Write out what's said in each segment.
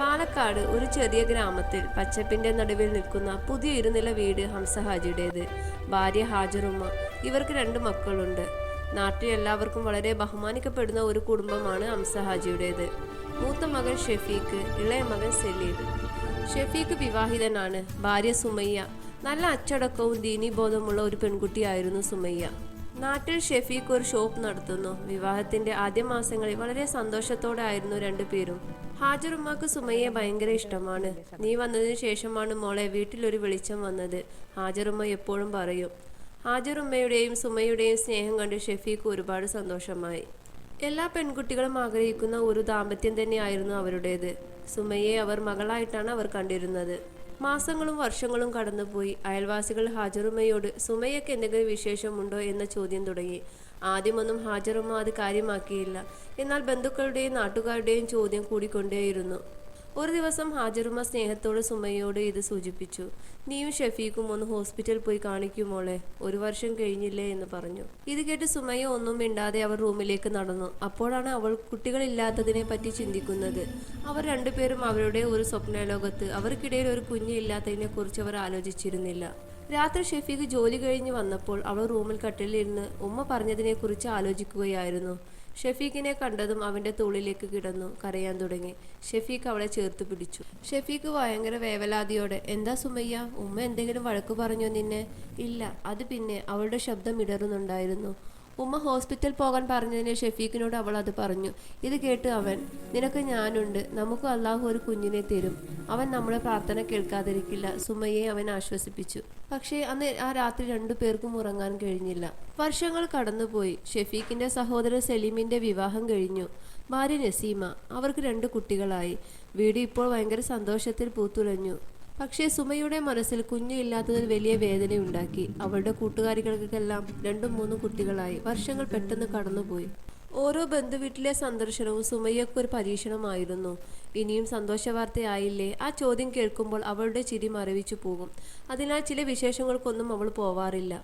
പാലക്കാട് ഒരു ചെറിയ ഗ്രാമത്തിൽ പച്ചപ്പിന്റെ നടുവിൽ നിൽക്കുന്ന പുതിയ ഇരുനില വീട് ഹംസ ഹാജിയുടേത് ഭാര്യ ഹാജറുമ്മ. ഇവർക്ക് രണ്ട് മക്കളുണ്ട്. നാട്ടിൽ എല്ലാവർക്കും വളരെ ബഹുമാനിക്കപ്പെടുന്ന ഒരു കുടുംബമാണ് ഹംസ ഹാജിയുടേത് മൂത്ത മകൻ ഷെഫീഖ് ഇളയ മകൻ സലീം. ഷെഫീഖ് വിവാഹിതനാണ്. ഭാര്യ സുമയ്യ. നല്ല അച്ചടക്കവും ദീനീബോധമുള്ള ഒരു പെൺകുട്ടിയായിരുന്നു സുമയ്യ. നാട്ടിൽ ഷെഫീഖ് ഒരു ഷോപ്പ് നടത്തുന്നു. വിവാഹത്തിന്റെ ആദ്യ മാസങ്ങളിൽ വളരെ സന്തോഷത്തോടെ ആയിരുന്നു രണ്ടുപേരും. ഹാജറുമ്മക്ക് സുമയ്യെ ഭയങ്കര ഇഷ്ടമാണ്. നീ വന്നതിന് ശേഷമാണ് മോളെ വീട്ടിലൊരു വെളിച്ചം വന്നത്. ഹാജറുമ്മ എപ്പോഴും പറയും. ഹാജറുമ്മയുടെയും സുമയുടെയും സ്നേഹം കണ്ട് ഷെഫീഖ് ഒരുപാട് സന്തോഷമായി. എല്ലാ പെൺകുട്ടികളും ആഗ്രഹിക്കുന്ന ഒരു ദാമ്പത്യം തന്നെയായിരുന്നു അവരുടേത്. സുമയെ അവർ മകളായിട്ടാണ് അവർ കണ്ടിരുന്നത്. മാസങ്ങളും വർഷങ്ങളും കടന്നുപോയി. അയൽവാസികൾ ഹാജറുമ്മയോട് സുമയ്യക്ക് എന്തെങ്കിലും വിശേഷമുണ്ടോ എന്ന ചോദ്യം തുടങ്ങി. ആദ്യമൊന്നും ഹാജറുമ്മ അത് കാര്യമാക്കിയില്ല. എന്നാൽ ബന്ധുക്കളുടെയും നാട്ടുകാരുടെയും ചോദ്യം കൂടിക്കൊണ്ടേയിരുന്നു. ഒരു ദിവസം ഹാജറുമ്മ സ്നേഹത്തോട് സുമയോട് ഇത് സൂചിപ്പിച്ചു. നീയും ഷെഫീഖും ഒന്ന് ഹോസ്പിറ്റൽ പോയി കാണിക്കുമോളെ ഒരു വർഷം കഴിഞ്ഞില്ലേ എന്ന് പറഞ്ഞു. ഇത് കേട്ട് സുമയ്യ ഒന്നും മിണ്ടാതെ അവർ റൂമിലേക്ക് നടന്നു. അപ്പോഴാണ് അവൾ കുട്ടികളില്ലാത്തതിനെ പറ്റി ചിന്തിക്കുന്നത്. അവർ രണ്ടുപേരും അവരുടെ ഒരു സ്വപ്നലോകത്ത് അവർക്കിടയിൽ ഒരു കുഞ്ഞില്ലാത്തതിനെ കുറിച്ച് അവർ ആലോചിച്ചിരുന്നില്ല. രാത്രി ഷെഫീഖ് ജോലി കഴിഞ്ഞ് വന്നപ്പോൾ അവൾ റൂമിൽ കട്ടിലിരുന്ന് ഉമ്മ പറഞ്ഞതിനെക്കുറിച്ച് ആലോചിക്കുകയായിരുന്നു. ഷെഫീഖിനെ കണ്ടതും അവന്റെ തോളിലേക്ക് കിടന്നു കരയാൻ തുടങ്ങി. ഷെഫീഖ് അവളെ ചേർത്ത് പിടിച്ചു. ഷെഫീഖ് ഭയങ്കര വേവലാതിയോടെ എന്താ സുമയ്യ? ഉമ്മ എന്തെങ്കിലും വഴക്കു പറഞ്ഞോ നിന്നെ? ഇല്ല. അത് പിന്നെ അവളുടെ ശബ്ദം ഇടറുന്നുണ്ടായിരുന്നു. ഉമ്മ ഹോസ്പിറ്റൽ പോകാൻ പറഞ്ഞതിന് ഷെഫീഖിനോട് അവൾ അത് പറഞ്ഞു. ഇത് കേട്ട് അവൻ നിനക്ക് ഞാനുണ്ട്. നമുക്ക് അള്ളാഹു ഒരു കുഞ്ഞിനെ തരും. അവൻ നമ്മളെ പ്രാർത്ഥന കേൾക്കാതിരിക്കില്ല. സുമയെ അവൻ ആശ്വസിപ്പിച്ചു. പക്ഷേ അന്ന് ആ രാത്രി രണ്ടു പേർക്കും ഉറങ്ങാൻ കഴിഞ്ഞില്ല. വർഷങ്ങൾ കടന്നുപോയി. ഷെഫീഖിന്റെ സഹോദരൻ സലീമിന്റെ വിവാഹം കഴിഞ്ഞു. ഭാര്യ നസീമ അവർക്ക് രണ്ട് കുട്ടികളായി. വീട് ഇപ്പോൾ ഭയങ്കര സന്തോഷത്തിൽ പൂത്തുലഞ്ഞു. പക്ഷേ സുമയുടെ മനസ്സിൽ കുഞ്ഞു ഇല്ലാത്തതിൽ വലിയ വേദനയുണ്ടാക്കി അവളുടെ കൂട്ടുകാരികൾക്കെല്ലാം രണ്ടും മൂന്നും കുട്ടികളായി. വർഷങ്ങൾ പെട്ടെന്ന് കടന്നുപോയി. ഓരോ ബന്ധുവീട്ടിലെ സന്ദർശനവും സുമയ്യക്ക് ഒരു പരീക്ഷണമായിരുന്നു. ഇനിയും സന്തോഷ വാർത്തയായില്ലേ ആ ചോദ്യം കേൾക്കുമ്പോൾ അവളുടെ ചിരി മറവിച്ചു പോകും. അതിനാൽ ചില വിശേഷങ്ങൾക്കൊന്നും അവൾ പോവാറില്ല.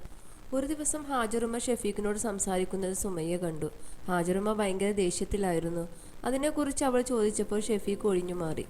ഒരു ദിവസം ഹാജറുമ്മ ഷെഫീഖിനോട് സംസാരിക്കുന്നത് സുമയ്യ കണ്ടു. ഹാജറുമ്മ ഭയങ്കര ദേഷ്യത്തിലായിരുന്നു. അതിനെക്കുറിച്ച് അവൾ ചോദിച്ചപ്പോൾ ഷെഫീഖ് ഒഴിഞ്ഞു മാറി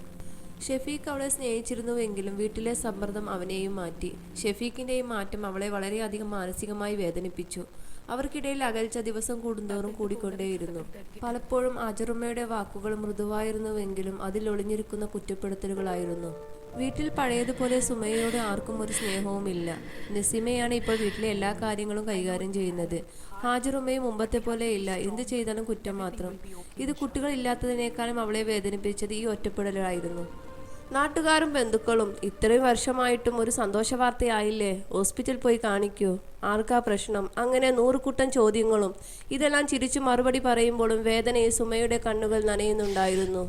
ഷെഫീഖ് അവളെ സ്നേഹിച്ചിരുന്നുവെങ്കിലും വീട്ടിലെ സമ്മർദ്ദം അവനെയും മാറ്റി. ഷെഫീഖിന്റെയും മാറ്റം അവളെ വളരെയധികം മാനസികമായി വേദനിപ്പിച്ചു. അവർക്കിടയിൽ അകൽച്ച ദിവസം കൂടുന്തോറും കൂടിക്കൊണ്ടേയിരുന്നു. പലപ്പോഴും അജറുമ്മയുടെ വാക്കുകൾ മൃദുവായിരുന്നുവെങ്കിലും അതിൽ ഒളിഞ്ഞിരിക്കുന്ന കുറ്റപ്പെടുത്തലുകളായിരുന്നു. വീട്ടിൽ പഴയതുപോലെ സുമയോട് ആർക്കും ഒരു സ്നേഹവുമില്ല. നസീമയാണ് ഇപ്പോൾ വീട്ടിലെ എല്ലാ കാര്യങ്ങളും കൈകാര്യം ചെയ്യുന്നത്. ഹാജറുമ്മയും മുമ്പത്തെ പോലെ ഇല്ല. എന്ത് ചെയ്താലും കുറ്റം മാത്രം. ഇത് കുട്ടികളില്ലാത്തതിനേക്കാളും അവളെ വേദനിപ്പിച്ചത് ഈ ഒറ്റപ്പെടലായിരുന്നു. നാട്ടുകാരും ബന്ധുക്കളും ഇത്രയും വർഷമായിട്ടും ഒരു സന്തോഷ വാർത്തയായില്ലേ ഹോസ്പിറ്റൽ പോയി കാണിക്കൂ. ആർക്കാ പ്രശ്നം? അങ്ങനെ നൂറുകൂട്ടം ചോദ്യങ്ങളും. ഇതെല്ലാം ചിരിച്ചു മറുപടി പറയുമ്പോഴും വേദനയിൽ സുമയുടെ കണ്ണുകൾ നനയുന്നുണ്ടായിരുന്നു.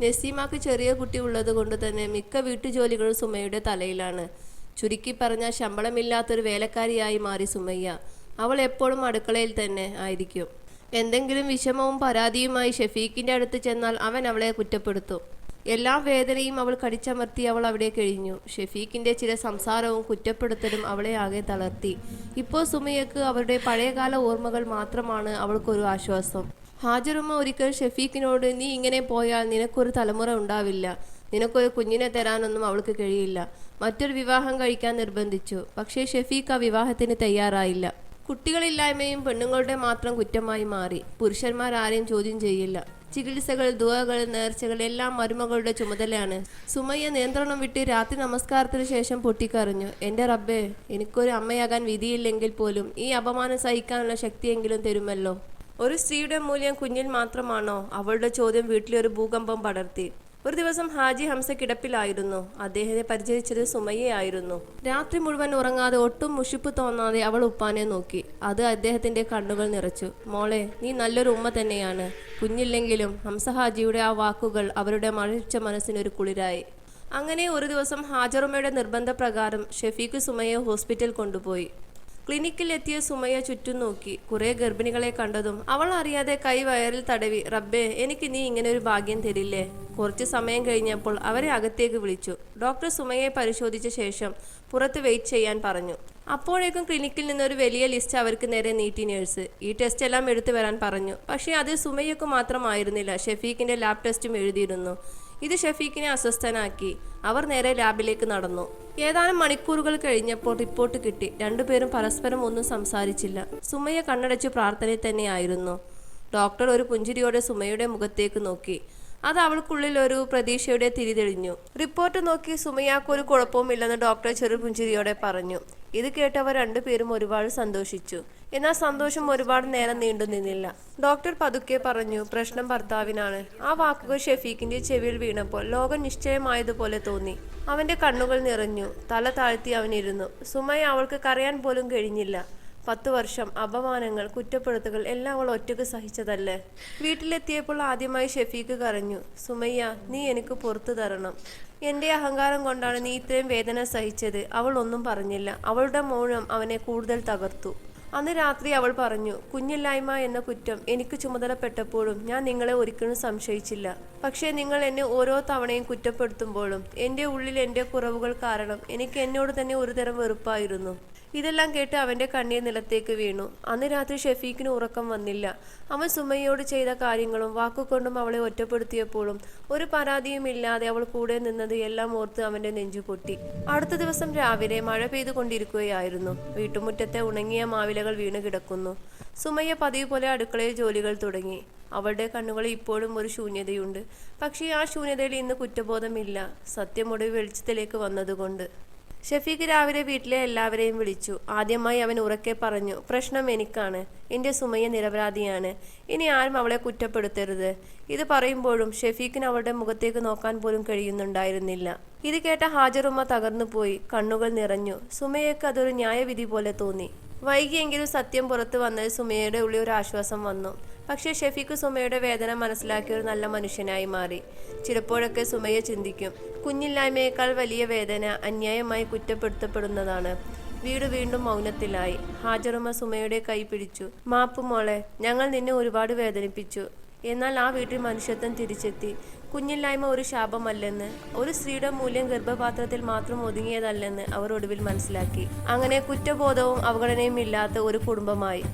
നസീമാക്ക് ചെറിയ കുട്ടി ഉള്ളത് കൊണ്ട് തന്നെ മിക്ക വീട്ടുജോലികളും സുമയുടെ തലയിലാണ്. ചുരുക്കി പറഞ്ഞ ശമ്പളമില്ലാത്തൊരു വേലക്കാരിയായി മാറി സുമയ്യ. അവൾ എപ്പോഴും അടുക്കളയിൽ തന്നെ ആയിരിക്കും. എന്തെങ്കിലും വിഷമവും പരാതിയുമായി ഷെഫീഖിന്റെ അടുത്ത് ചെന്നാൽ അവൻ അവളെ കുറ്റപ്പെടുത്തും. എല്ലാ വേദനയും അവൾ കടിച്ചമർത്തി അവൾ അവിടെ കഴിഞ്ഞു. ഷെഫീഖിന്റെ ചില സംസാരവും കുറ്റപ്പെടുത്തലും അവളെ ആകെ തളർത്തി. ഇപ്പോൾ സുമയ്യക്ക് അവരുടെ പഴയകാല ഓർമ്മകൾ മാത്രമാണ് അവൾക്കൊരു ആശ്വാസം. ഹാജറുമ്മ ഒരിക്കൽ ഷെഫീഖിനോട് നീ ഇങ്ങനെ പോയാൽ നിനക്കൊരു തലമുറ ഉണ്ടാവില്ല. നിനക്കൊരു കുഞ്ഞിനെ തരാനൊന്നും അവൾക്ക് കഴിയില്ല. മറ്റൊരു വിവാഹം കഴിക്കാൻ നിർബന്ധിച്ചു. പക്ഷേ ഷെഫീഖ് ആ വിവാഹത്തിന് തയ്യാറായില്ല. കുട്ടികളില്ലായ്മയും പെണ്ണുങ്ങളുടെ മാത്രം കുറ്റമായി മാറി. പുരുഷന്മാർ ആരെയും ചോദ്യം ചെയ്യില്ല. ചികിത്സകൾ ദുവകൾ നേർച്ചകൾ എല്ലാം മരുമകളുടെ ചുമതലയാണ്. സുമയ്യ നിയന്ത്രണം വിട്ട് രാത്രി നമസ്കാരത്തിന് ശേഷം പൊട്ടിക്കറിഞ്ഞു എന്റെ റബ്ബേ എനിക്കൊരു അമ്മയാകാൻ വിധിയില്ലെങ്കിൽ പോലും ഈ അപമാനം സഹിക്കാനുള്ള ശക്തിയെങ്കിലും തരുമല്ലോ. ഒരു സ്ത്രീയുടെ മൂല്യം കുഞ്ഞിൽ മാത്രമാണോ? അവളുടെ ചോദ്യം വീട്ടിലെ ഒരു ഭൂകമ്പം പടർത്തി. ഒരു ദിവസം ഹാജി ഹംസ കിടപ്പിലായിരുന്നു. അദ്ദേഹത്തെ പരിചരിച്ചത് സുമയ്യയായിരുന്നു രാത്രി മുഴുവൻ ഉറങ്ങാതെ ഒട്ടും മുഷിപ്പ് തോന്നാതെ അവൾ ഉപ്പാനെ നോക്കി. അത് അദ്ദേഹത്തിന്റെ കണ്ണുകൾ നിറച്ചു. മോളെ നീ നല്ലൊരു ഉമ്മ തന്നെയാണ്. കുഞ്ഞില്ലെങ്കിലും ഹംസ ഹാജിയുടെ ആ വാക്കുകൾ അവരുടെ മഴച്ച മനസ്സിനൊരു കുളിരായി. അങ്ങനെ ഒരു ദിവസം ഹാജറുമ്മയുടെ നിർബന്ധപ്രകാരം ഷെഫീഖ് സുമയെ ഹോസ്പിറ്റൽ കൊണ്ടുപോയി. ക്ലിനിക്കിൽ എത്തിയ സുമയ്യ ചുറ്റും നോക്കി. കുറെ ഗർഭിണികളെ കണ്ടതും അവൾ അറിയാതെ കൈ വയറിൽ തടവി റബ്ബേ എനിക്ക് നീ ഇങ്ങനെ ഒരു ഭാഗ്യം തരില്ലേ? കുറച്ച് സമയം കഴിഞ്ഞപ്പോൾ അവരെ അകത്തേക്ക് വിളിച്ചു. ഡോക്ടർ സുമയെ പരിശോധിച്ച ശേഷം പുറത്ത് വെയിറ്റ് ചെയ്യാൻ പറഞ്ഞു. അപ്പോഴേക്കും ക്ലിനിക്കിൽ നിന്നൊരു വലിയ ലിസ്റ്റ് അവർക്ക് നേരെ നീട്ടി നേഴ്സ്. ഈ ടെസ്റ്റ് എല്ലാം എടുത്തു വരാൻ പറഞ്ഞു. പക്ഷേ അത് സുമയ്യക്ക് മാത്രമായിരുന്നില്ല. ഷെഫീഖിന്റെ ലാബ് ടെസ്റ്റും എഴുതിയിരുന്നു. ഇത് ഷെഫീഖിനെ അസ്വസ്ഥനാക്കി. അവർ നേരെ ലാബിലേക്ക് നടന്നു. ഏതാനും മണിക്കൂറുകൾ കഴിഞ്ഞപ്പോൾ റിപ്പോർട്ട് കിട്ടി. രണ്ടുപേരും പരസ്പരം ഒന്നും സംസാരിച്ചില്ല. സുമയ്യ കണ്ണടച്ചു പ്രാർത്ഥനയിൽ തന്നെയായിരുന്നു. ഡോക്ടർ ഒരു പുഞ്ചിരിയോടെ സുമയുടെ മുഖത്തേക്ക് നോക്കി. അത് അവൾക്കുള്ളിൽ ഒരു പ്രതീക്ഷയുടെ തിരിതെളിഞ്ഞു റിപ്പോർട്ട് നോക്കി സുമയ്യാക്ക് ഒരു കുഴപ്പവുമില്ലെന്ന് ഡോക്ടർ ചെറു പുഞ്ചിരിയോടെ പറഞ്ഞു. ഇത് കേട്ടവർ രണ്ടുപേരും ഒരുപാട് സന്തോഷിച്ചു. എന്നാൽ സന്തോഷം ഒരുപാട് നേരം നീണ്ടു നിന്നില്ല. ഡോക്ടർ പതുക്കെ പറഞ്ഞു പ്രശ്നം ഭർത്താവിനാണ്. ആ വാക്കുകൾ ഷെഫീഖിന്റെ ചെവിയിൽ വീണപ്പോൾ ലോകം നിശ്ചയമായതുപോലെ തോന്നി. അവന്റെ കണ്ണുകൾ നിറഞ്ഞു തല താഴ്ത്തി അവനിരുന്നു. സുമയ അവൾക്ക് കരയാൻ പോലും കഴിഞ്ഞില്ല. പത്തു വർഷം അപമാനങ്ങൾ കുറ്റപ്പെടുത്തുകൾ എല്ലാം അവൾ ഒറ്റയ്ക്ക് സഹിച്ചതല്ലേ? വീട്ടിലെത്തിയപ്പോൾ ആദ്യമായി ഷെഫീഖ് കരഞ്ഞു. സുമയ്യ നീ എനിക്ക് പുറത്തു തരണം. എന്റെ അഹങ്കാരം കൊണ്ടാണ് നീ ഇത്രയും വേദന സഹിച്ചത്. അവൾ ഒന്നും പറഞ്ഞില്ല. അവളുടെ മൗനം അവനെ കൂടുതൽ തകർത്തു. അന്ന് രാത്രി അവൾ പറഞ്ഞു കുഞ്ഞില്ലായ്മ എന്ന കുറ്റം എനിക്ക് ചുമതലപ്പെട്ടപ്പോഴും ഞാൻ നിങ്ങളെ ഒരിക്കലും സംശയിച്ചില്ല. പക്ഷേ നിങ്ങൾ എന്നെ ഓരോ തവണയും കുറ്റപ്പെടുത്തുമ്പോഴും എന്റെ ഉള്ളിൽ എന്റെ കുറവുകൾ കാരണം എനിക്ക് എന്നോട് തന്നെ ഒരുതരം വെറുപ്പായിരുന്നു. ഇതെല്ലാം കേട്ട് അവന്റെ കണ്ണീർ നിലത്തേക്ക് വീണു. അന്ന് രാത്രി ഷെഫീഖിന് ഉറക്കം വന്നില്ല. അവൻ സുമയോട് ചെയ്ത കാര്യങ്ങളും വാക്കുകൊണ്ടും അവളെ ഒറ്റപ്പെടുത്തിയപ്പോഴും ഒരു പരാതിയും ഇല്ലാതെ അവൾ കൂടെ നിന്നത് എല്ലാം ഓർത്ത് അവന്റെ നെഞ്ചു പൊട്ടി. അടുത്ത ദിവസം രാവിലെ മഴ പെയ്തുകൊണ്ടിരിക്കുകയായിരുന്നു. വീട്ടുമുറ്റത്തെ ഉണങ്ങിയ മാവിലകൾ വീണു കിടക്കുന്നു. സുമയ്യ പതിവ് പോലെ അടുക്കളയിൽ ജോലികൾ തുടങ്ങി. അവളുടെ കണ്ണുകളിൽ ഇപ്പോഴും ഒരു ശൂന്യതയുണ്ട്. പക്ഷേ ആ ശൂന്യതയിൽ ഇന്ന് കുറ്റബോധമില്ല. സത്യമൊടുവിൽ വെളിച്ചത്തിലേക്ക് വന്നതുകൊണ്ട്. ഷഫീഖ് രാവിലെ വീട്ടിലെ എല്ലാവരെയും വിളിച്ചു. ആദ്യമായി അവൻ ഉറക്കെ പറഞ്ഞു പ്രശ്നം എനിക്കാണ്. എന്റെ സുമയ്യ നിരപരാധിയാണ്. ഇനി ആരും അവളെ കുറ്റപ്പെടുത്തരുത് ഇത് പറയുമ്പോഴും ഷെഫീഖിന് അവളുടെ മുഖത്തേക്ക് നോക്കാൻ പോലും കഴിയുന്നുണ്ടായിരുന്നില്ല. ഇത് കേട്ട ഹാജറുമ്മ തകർന്നു പോയി കണ്ണുകൾ നിറഞ്ഞു. സുമയ്യക്ക് അതൊരു ന്യായവിധി പോലെ തോന്നി. വൈകിയെങ്കിലും സത്യം പുറത്തു വന്നത് സുമയുടെ ഉള്ളിൽ ഒരു ആശ്വാസം വന്നു. പക്ഷേ ഷെഫീഖ് സുമയുടെ വേദന മനസ്സിലാക്കിയ ഒരു നല്ല മനുഷ്യനായി മാറി. ചിലപ്പോഴൊക്കെ സുമയെ ചിന്തിക്കും കുഞ്ഞില്ലായ്മയേക്കാൾ വലിയ വേദന അന്യായമായി കുറ്റപ്പെടുത്തപ്പെടുന്നതാണ്. വീട് വീണ്ടും മൗനത്തിലായി. ഹാജറുമ്മ സുമയുടെ കൈ പിടിച്ചു. മാപ്പ് മോളെ ഞങ്ങൾ നിന്നെ ഒരുപാട് വേദനിപ്പിച്ചു. എന്നാൽ ആ വീട്ടിൽ മനുഷ്യത്വം തിരിച്ചെത്തി. കുഞ്ഞില്ലായ്മ ഒരു ശാപമല്ലെന്ന് ഒരു സ്ത്രീയുടെ മൂല്യം ഗർഭപാത്രത്തിൽ മാത്രം ഒതുങ്ങിയതല്ലെന്ന് അവർ ഒടുവിൽ മനസ്സിലാക്കി. അങ്ങനെ കുറ്റബോധവും അവഗണനയും ഇല്ലാത്ത ഒരു കുടുംബമായി.